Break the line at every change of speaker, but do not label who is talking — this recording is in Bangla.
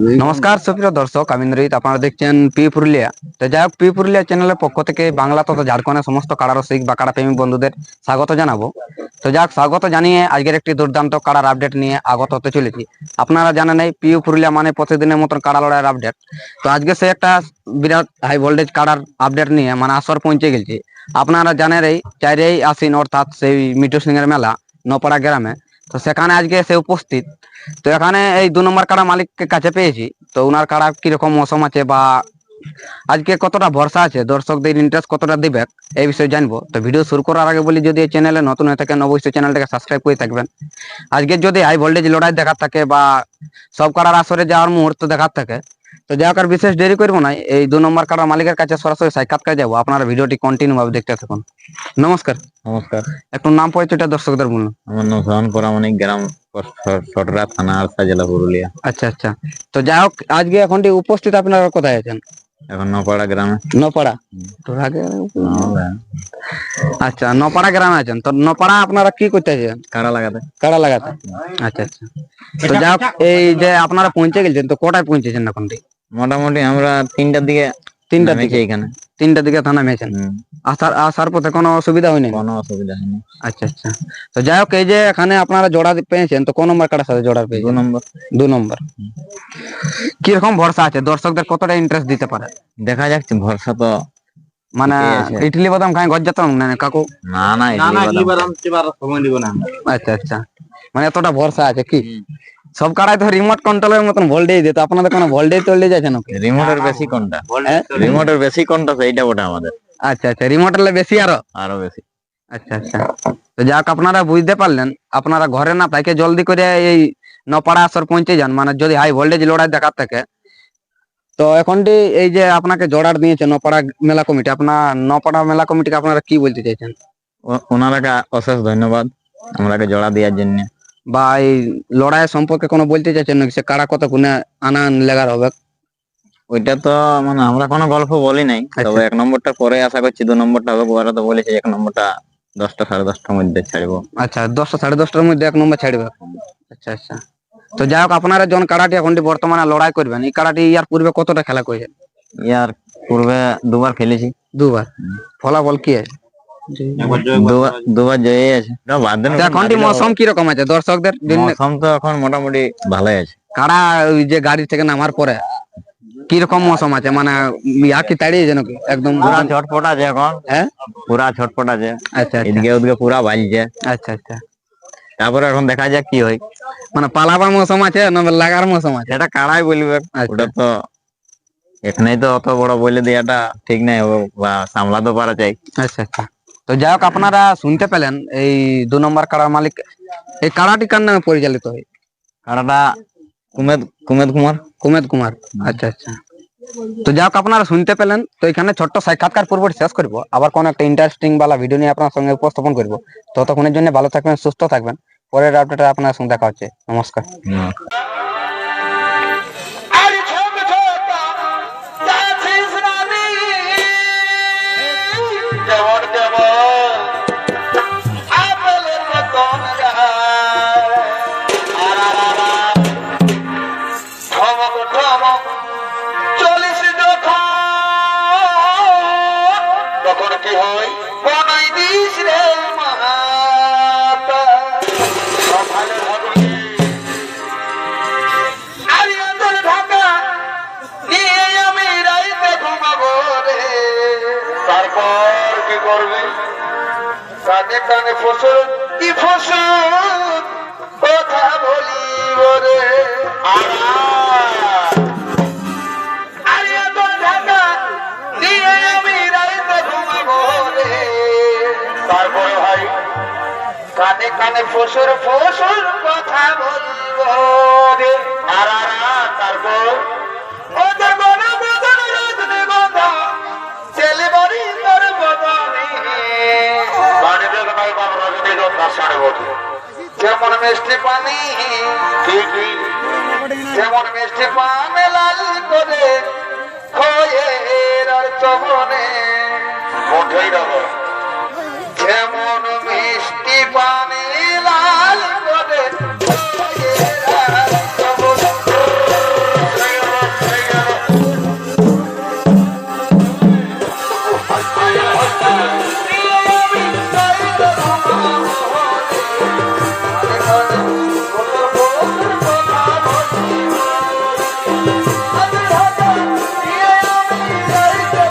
নমস্কার, সুপ্রিয় দর্শক, আমি ইন্দ্রজিৎ আপনারা দেখছেন পি পুরুলিয়া। তো যাই হোক, পি পুরুলিয়া চ্যানেলের পক্ষ থেকে বাংলা তথা ঝাড়খণ্ডের সমস্ত রসিক বা কাড়া প্রেমী বন্ধুদের স্বাগত জানাব। তো যাক স্বাগত জানিয়ে আজকের একটি দুর্দান্ত কাড়ার আপডেট নিয়ে আগত হতে চলেছি। আপনারা জানেন এই পিউ পুরুলিয়া মানে প্রতিদিনের মতন কাড়া লড়াইয়ের আপডেট তো আজকে সে একটা বিরাট হাই ভোল্টেজ কাড়ার আপডেট নিয়ে মানে আসর পৌঁছে গেছি। আপনারা জানেন এই চাইরেই আসিন, অর্থাৎ সেই মিটু সিং এর মেলা, নপাড়া গ্রামে। তো সেখানে আজকে সে উপস্থিত। তো এখানে এই দু নম্বর কাড়া মালিককে কাছে পেয়েছি। তো ওনার কাড়া কীরকম মৌসুম আছে বা আজকে কতটা ভরসা আছে? দর্শকদের ইন্টারেস্ট কতটা দিবে? এই বিষয়ে জানব। তো ভিডিও শুরু করার আগে বলি, যদি এই চ্যানেলে নতুন হয়ে থাকেন, অবশ্যই চ্যানেলটাকে সাবস্ক্রাইব করে থাকবেন। আজকে যদি হাই ভোল্টেজ লড়াই দেখার থাকে বা সব কাড়ার আসরে যাওয়ার মুহূর্ত দেখার থাকে তো যাই হোক আর বিশেষ দেরি করব না এই দু নম্বর কাড়ার মালিকের কাছে সরাসরি সাক্ষাৎকার যাব। আপনার ভিডিওটি কন্টিনিউ ভাবে দেখতে থাকুন। নমস্কার।
নমস্কার।
একটু নাম পরিচয়টা দর্শকদের বলুন।
আমার নাম সোহান পরামানিক গ্রাম সটরা থানা আরসা জেলা পুরুলিয়া।
আচ্ছা আচ্ছা। তো যাই হোক আজকে এখন উপস্থিত আপনারা কোথায় আছেন?
এখন নপাড়া গ্রামে।
নপাড়া? তোর আগে আচ্ছা নপাড়া গ্রামে আছেন। তো নপাড়া আপনারা কি করতে আছেন?
কাড়া লাগাতে।
কাড়া লাগাতে? আচ্ছা আচ্ছা। তো যা এই যে আপনারা পৌঁছে গেছেন তো কটায় পৌঁছেছেন এখন?
মোটামুটি আমরা তিনটার দিকে
তিনটার
নামেছি
দিকে।
এখানে?
তিনটার দিকে থানা মেয়েছেন
হুম,
আসার আসার পথে কোনো অসুবিধা হয়নি?
কোনো অসুবিধা হয়নি।
আচ্ছা আচ্ছা। তো যাই হোক এই যে এখানে আপনারা জোড়া পেয়েছেন তো কোন নম্বর কাটার সাথে জোড়া
দু
পেয়েছেন
নম্বর।
দু নম্বর। কীরকম ভরসা আছে? দর্শকদের কতটা ইন্টারেস্ট দিতে পারে?
দেখা যাচ্ছে ভরসা তো
মানে
ঠিকই আছে।
ইডলি বাদাম খাই ঘর যেতাম না কাকু?
না না ইডলি বাদাম।
আচ্ছা আচ্ছা। মানে এতটা ভরসা আছে কি? সব কাড়াই তো রিমোট কন্ট্রোলের মতন ভোল্টেজ দিত। আপনাদের কোনো ভোল্টেজ টোল্টেজ আছে নাকি?
রিমোটের বেশি কোনটা?
হ্যাঁ?
রিমোটের বেশি কোনটা সেইটা ওটা আমাদের।
আচ্ছা আচ্ছা রিমোটের বেশি আরও?
আরও বেশি।
আচ্ছা আচ্ছা। তো যাক আপনারা বুঝতে পারলেন। আপনারা ঘরে না তাকে জলদি করে এই নপাড়া আসর পৌঁছে যান। মানে যদি হাই ভোল্টেজ লড়াই দেখার থাকে। তো এখনটি এই যে আপনাকে জোড়ার দিয়েছে নপাড়া মেলা কমিটি আপনার নপাড়া মেলা কমিটিকে আপনারা কি বলতে চাইছেন?
ও- ওনারাকে অশেষ ধন্যবাদ। আমরাকে জোড়া দেওয়ার জন্য।
বা এই লড়াই সম্পর্কে কোনো বলতে চাইছেন নাকি? সে কারা কত গুণে আনা লেগার হবে?
ওইটা তো মানে আমরা কোনো গল্প বলি নাই।
আচ্ছা।
তবে এক নম্বরটা পরে আশা করছি দু নম্বরটা হবে ওরা তো বলেছে এক নম্বরটা দশটা সাড়ে দশটার মধ্যে ছাড়বো।
আচ্ছা দশটা সাড়ে দশটার মধ্যে এক নম্বর ছাড়বে। আচ্ছা আচ্ছা। তো যাই হোক আপনারা যখন কারাটি এখনটি বর্তমানে লড়াই করবেন এই কারাটি ইয়ার পূর্বে কতটা খেলা করেছেন?
ইয়ার পূর্বে দুবার খেলেছি।
দুবার। ফলাফল কি আছে?
দুবার জয়ী আছে
এখনটি মৌসুম কি রকম আছে? দর্শকদের জন্য
মৌসুম তো এখন মোটামুটি ভালোই আছে।
কারা ওই যে গাড়ি থেকে নামার পরে কি রকম মৌসুম আছে? মানে ইয়া কি তাড়িয়ে যেন একদম
পুরা ছটপট আছে এখন।
হ্যাঁ?
পুরা ছটপট আছে।
আচ্ছা আচ্ছা।
এদিকে ওদিকে পুরা বাজছে।
আচ্ছা আচ্ছা।
তারপরে এখন দেখা যাক কি হয়।
মানে পালাবার মৌসুম আছে না লাগার মৌসুম আছে?
এটা কাড়াই বলবে।
আচ্ছা।
ওটা তো এখানেই তো অত বড় বলে দেওয়াটা ঠিক নাই ও বা সামলাতে পারা চাই
আচ্ছা আচ্ছা। তো যাই হোক আপনারা শুনতে পেলেন এই দু নম্বর কাড়ার মালিক। এই কাড়াটি কার নামে পরিচালিত হয়?
কাড়াটা কুমেদ কুমেদ কুমার।
কুমেদ কুমার। আচ্ছা আচ্ছা। তো যাই হোক আপনারা শুনতে পেলেন। তো এখানে ছোট্ট সাক্ষাৎকার পূর্ব শেষ করব। আবার কোন একটা ইন্টারেস্টিং বালা ভিডিও নিয়ে আপনার সঙ্গে উপস্থাপন করব। ততক্ষণের জন্য ভালো থাকবেন সুস্থ থাকবেন। পরের আপডেটে আপনার সঙ্গে দেখা হচ্ছে। নমস্কার।
কানে কানে ফসল, কি ফসল? কথা তারপরে ভাই, কানে কানে ফসর ফসর কথা বলব রে। যেমন মিষ্টি পানি যেমন মিষ্টি পানে লাল করে খয়ের চমনে মুঠেই রব